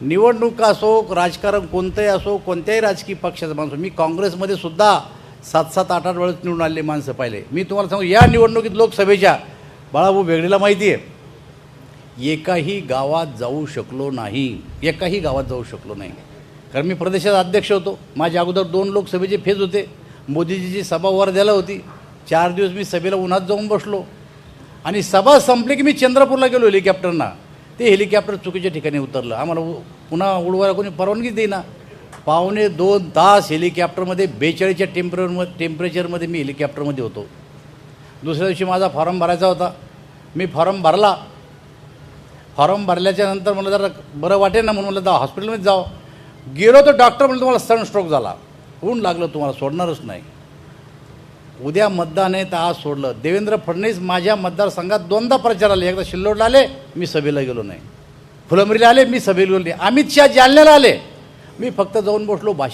निवडणूक असो राजकारण कोणतंही असो कोणत्याही राजकीय पक्षाचा माणूस मी काँग्रेसमध्ये सुद्धा सात सात आठ आठ वेळेस निवडून आलेले माणसं पाहिले. मी तुम्हाला सांगू या निवडणुकीत लोकसभेच्या बाळाभाऊ बेगडीला माहिती आहे एकाही गावात जाऊ शकलो नाही. एकाही गावात जाऊ शकलो नाही. कारण मी प्रदेशात अध्यक्ष होतो. माझ्या अगोदर दोन लोकसभेचे फेज होते. मोदीजीची सभा वर द्यायला होती. चार दिवस मी सभेला उन्हात जाऊन बसलो. आणि सभा संपली की मी चंद्रपूरला गेलो हेलिकॉप्टरना. ते हेलिकॉप्टर चुकीच्या ठिकाणी उतरलं. आम्हाला उ- पुन्हा उडवायला कोणी परवानगी देईना. पावणे दोन तास हेलिकॉप्टरमध्ये बेचाळीसच्या टेम्परेचरमध्ये टेम्परेचरमध्ये मी हेलिकॉप्टरमध्ये होतो. दुसऱ्या दिवशी माझा फॉर्म भरायचा होता. मी फॉर्म भरला. फॉर्म भरल्याच्या नंतर मला जरा बरं वाटेल ना? म्हणून मला जा हॉस्पिटलमध्ये जावं. गेलो तर डॉक्टर म्हणलं तुम्हाला सनस्ट्रोक झाला. ऊन लागलं तुम्हाला सोडणारच नाही. उद्या मतदान आहे तर आज सोडलं. देवेंद्र फडणवीस माझ्या मतदारसंघात दोनदा प्रचार आले. एकदा शिल्लोडला आले मी सभेला गेलो नाही. फुलंबरीला आले मी सभेला गेलो नाही. अमित शहा जालन्याला आले. मी फक्त जाऊन बसलो भाषण